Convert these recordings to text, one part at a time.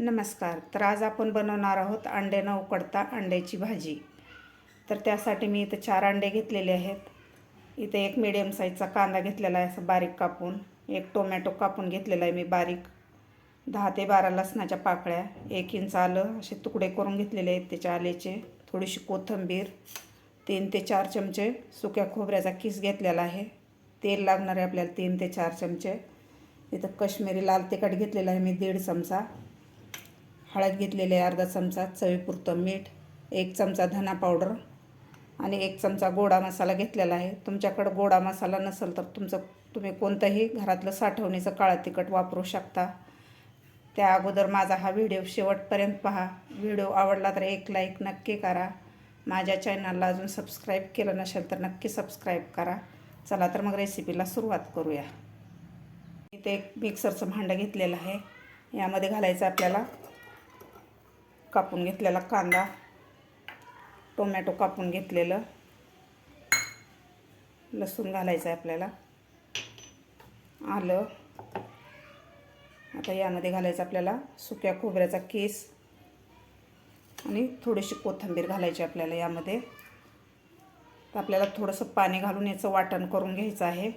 नमस्कार. तर आज आपण बनवणार आहोत अंडे न उकडता अंड्याची भाजी. तर त्यासाठी मी इथं चार अंडे घेतलेले आहेत. इथे एक मिडियम साईजचा कांदा घेतलेला आहे असं बारीक कापून. एक टोमॅटो कापून घेतलेला आहे मी बारीक. दहा ते बारा लसणाच्या पाकळ्या एक इंच आलं असे तुकडे करून घेतलेले आहेत त्याच्या आलेचे. थोडीशी कोथिंबीर तीन ते चार चमचे सुक्या खोबऱ्याचा किस घेतलेला आहे. तेल लागणार आहे आपल्याला तीन ते चार चमचे. इथं कश्मीरी लाल तिखट घेतलेलं आहे मी दीड चमचा. हळद घेतलेली आहे अर्धा चमचा चवीपुरतं मीठ एक चमचा धना पावडर आणि एक चमचा गोडा मसाला घेतलेला आहे. तुमच्याकडं गोडा मसाला नसेल तर तुमचं तुम्ही कोणतंही घरातलं साठवणीचं काळं तिखट वापरू शकता. त्या अगोदर माझा हा व्हिडिओ शेवटपर्यंत पहा. व्हिडिओ आवडला तर एक लाईक नक्की करा. माझ्या चॅनलला अजून सबस्क्राईब केलं नसेल तर नक्की सबस्क्राईब करा. चला तर मग रेसिपीला सुरुवात करूया. इथे एक मिक्सरचं भांडं घेतलेलं आहे. यामध्ये घालायचं आपल्याला कापून घेतलेला कांदा. टोमॅटो कापून घेतलेलं. लसूण घालायचं आहे आपल्याला. आलं. आता यामध्ये घालायचं आपल्याला सुक्या खोबऱ्याचा केस. आणि थोडीशी कोथिंबीर घालायची आपल्याला यामध्ये. तर आपल्याला थोडंसं पाणी घालून याचं वाटण करून घ्यायचं आहे.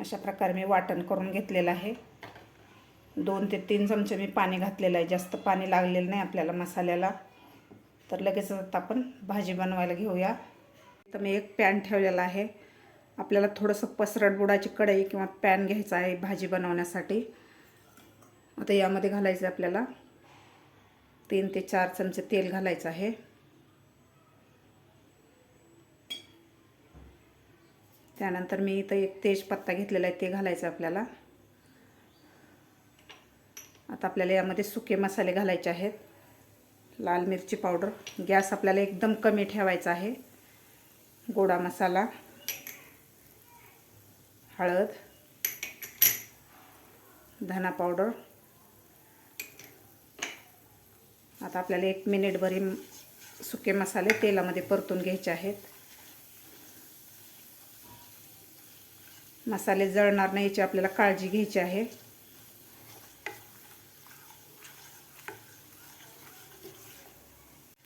अशा प्रकारे मी वाटण करून घेतलेलं आहे. दोन ते तीन चमचे मी पाणी घातलेलं आहे. जास्त पाणी लागलेलं नाही आपल्याला मसाल्याला. तर लगेच आता आपण भाजी बनवायला घेऊया. तर मी एक पॅन ठेवलेला आहे. आपल्याला थोडंसं पसरट बुडाची कढई किंवा पॅन घ्यायचा आहे भाजी बनवण्यासाठी. आता यामध्ये घालायचं आहे आपल्याला. तीन ते चार चमचे तेल घालायचं आहे. त्यानंतर मी इथं एक तेजपत्ता घेतलेला आहे ते घालायचं आपल्याला. आता आपल्याला यामध्ये सुके मसाले घालायचे आहेत. लाल मिरची पावडर. गॅस आपल्याला एकदम कमी ठेवायचा आहे. गोडा मसाला. हळद. धना पावडर. आता आपल्याला एक मिनिटभर हे सुके मसाले तेलामध्ये परतून घ्यायचे आहेत. मसाले जळणार नाही याची आपल्याला काळजी घ्यायची आहे.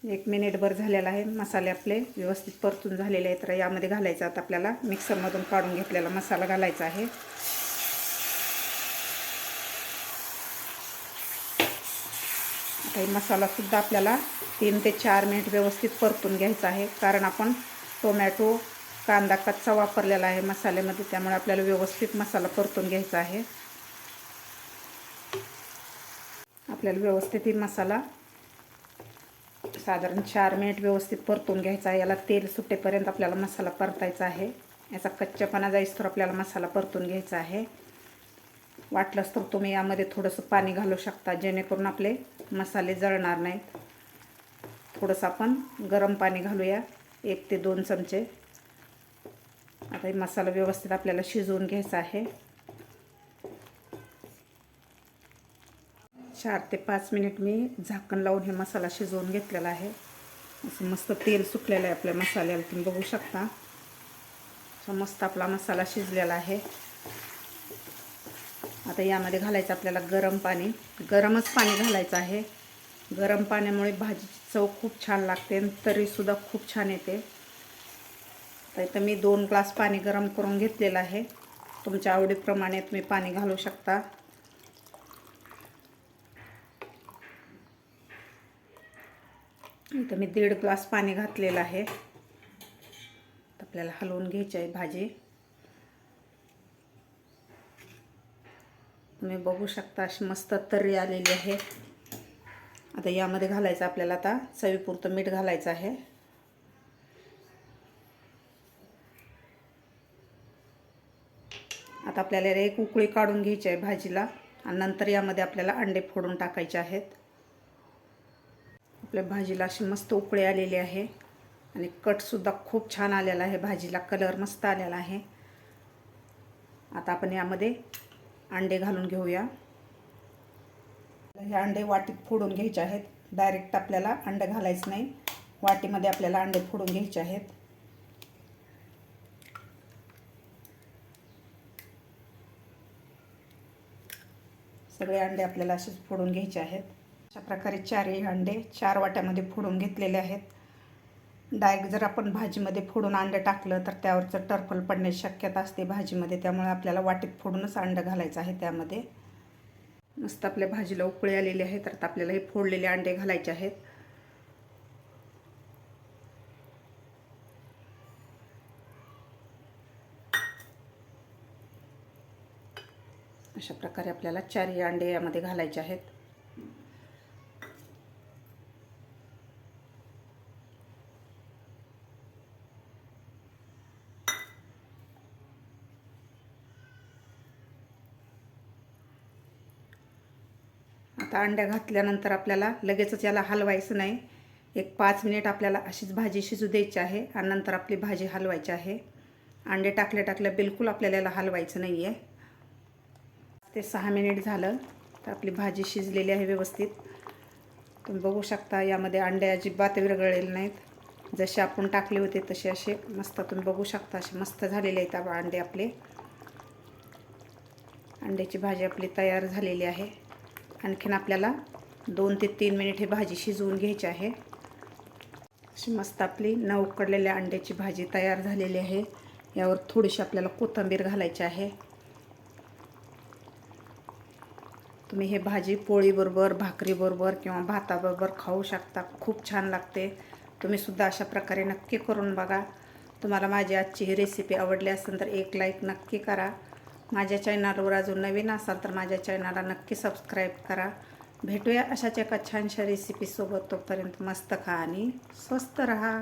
एक मिनिटभर झालेला आहे. मसाले आपले व्यवस्थित परतून झालेले आहेत. तर यामध्ये घालायचं आता आपल्याला मिक्सरमधून काढून घेतलेला मसाला घालायचा आहे. आता मसालासुद्धा आपल्याला तीन ते चार मिनिट व्यवस्थित परतून घ्यायचा आहे. कारण आपण टोमॅटो कांदा कच्चा वापरलेला आहे मसाल्यामध्ये. त्यामुळे आपल्याला व्यवस्थित मसाला परतून घ्यायचा आहे. आपल्याला व्यवस्थित ही मसाला साधारण चार मिनिट व्यवस्थित परतून घ्यायचा आहे. याला तेल सुटेपर्यंत आपल्याला मसाला परतायचा आहे. याचा कच्च्यापणा जाईस तर आपल्याला मसाला परतून घ्यायचा आहे. वाटलंच तर तुम्ही यामध्ये थोडंसं पाणी घालू शकता जेणेकरून आपले मसाले जळणार नाहीत. थोडंसं आपण गरम पाणी घालूया एक ते दोन चमचे. आता हे मसाला व्यवस्थित आपल्याला शिजवून घ्यायचा आहे. चार ते पाच मिनिट मी झाकण लावून हे मसाला शिजवून घेतलेला आहे. असं मस्त तेल सुटलेलं आहे आपल्या मसाल्याला तुम्ही बघू शकता. असं मस्त आपला मसाला शिजलेला आहे. आता यामध्ये घालायचं आपल्याला गरम पाणी. गरमच पाणी घालायचं आहे. गरम पाण्यामुळे भाजीची चव खूप छान लागते आणि तरीसुद्धा खूप छान येते. तर इथं मी दोन ग्लास पाणी गरम करून घेतलेलं आहे. तुमच्या आवडीप्रमाणे तुम्ही पाणी घालू शकता. इथं मी दीड ग्लास पाणी घातलेलं आहे. आपल्याला हलवून घ्यायची आहे भाजी. तुम्ही बघू शकता अशी मस्त तर्री आलेली आहे. आता यामध्ये घालायचं आपल्याला आता चवीपुरतं मीठ घालायचं आहे. आता आपल्याला एक उकळी काढून घ्यायची आहे भाजीला आणि नंतर यामध्ये आपल्याला अंडे फोडून टाकायचे आहेत. आपल्या भाजीला अशी मस्त उकळी आलेली आहे. आणि कटसुद्धा खूप छान आलेला आहे. भाजीला कलर मस्त आलेला आहे. आता आपण यामध्ये अंडे घालून घेऊया. हे अंडे वाटीत फोडून घ्यायचे आहेत. डायरेक्ट आपल्याला अंडे घालायचं नाही. वाटीमध्ये आपल्याला अंडे फोडून घ्यायचे आहेत. सगळे अंडे आपल्याला असेच फोडून घ्यायचे आहेत. अशा प्रकारे चारही अंडे चार वाट्यामध्ये फोडून घेतलेले आहेत. डायरेक्ट जर आपण भाजीमध्ये फोडून अंडे टाकलं तर त्यावरचं टर्फल पडण्याची शक्यता असते भाजीमध्ये. त्यामुळे आपल्याला वाटीत फोडूनच अंडं घालायचं आहे त्यामध्ये. मस्त आपल्या भाजीला उकळी आलेली आहे तर आता आपल्याला हे फोडलेले अंडे घालायचे आहेत. अशा प्रकारे आपल्याला चारही अंडे यामध्ये घालायचे आहेत. आता अंड्या घातल्यानंतर आपल्याला लगेचच याला हलवायचं नाही. एक पाच मिनिट आपल्याला अशीच भाजी शिजू द्यायची आहे आणि नंतर आपली भाजी हलवायची आहे. अंडे टाकल्या टाकल्या बिलकुल आपल्याला याला हलवायचं नाही आहे ते सहा मिनिट झालं तर आपली भाजी शिजलेली आहे व्यवस्थित. तुम्ही बघू शकता यामध्ये अंडे अजिबात विरगळलेले नाहीत. जसे आपण टाकले होते तसे असे मस्त तुम्ही बघू शकता असे मस्त झालेले आहेत अंडे आपले. अंड्याची भाजी आपली तयार झालेली आहे. आणखीन आपल्याला दोन ते तीन मिनिट हे भाजी शिजवून घ्यायची आहे. अशी मस्त आपली न उकडलेल्या अंड्याची भाजी तयार झालेली आहे. यावर थोडीशी आपल्याला कोथिंबीर घालायची आहे. तुम्ही हे भाजी पोळीबरोबर भाकरीबरोबर किंवा भाताबरोबर खाऊ शकता. खूप छान लागते. तुम्ही सुद्धा अशा प्रकारे नक्की करून बघा. तुम्हाला माझी आजची ही रेसिपी आवडली असेल तर एक लाईक नक्की करा. माझ्या चॅनलवर अजून नवीन असाल तर माझ्या चॅनलला नक्की सबस्क्राईब करा. भेटूया अशाच एका छानशा रेसिपीसोबत तोपर्यंत मस्त खा आणि स्वस्त रहा.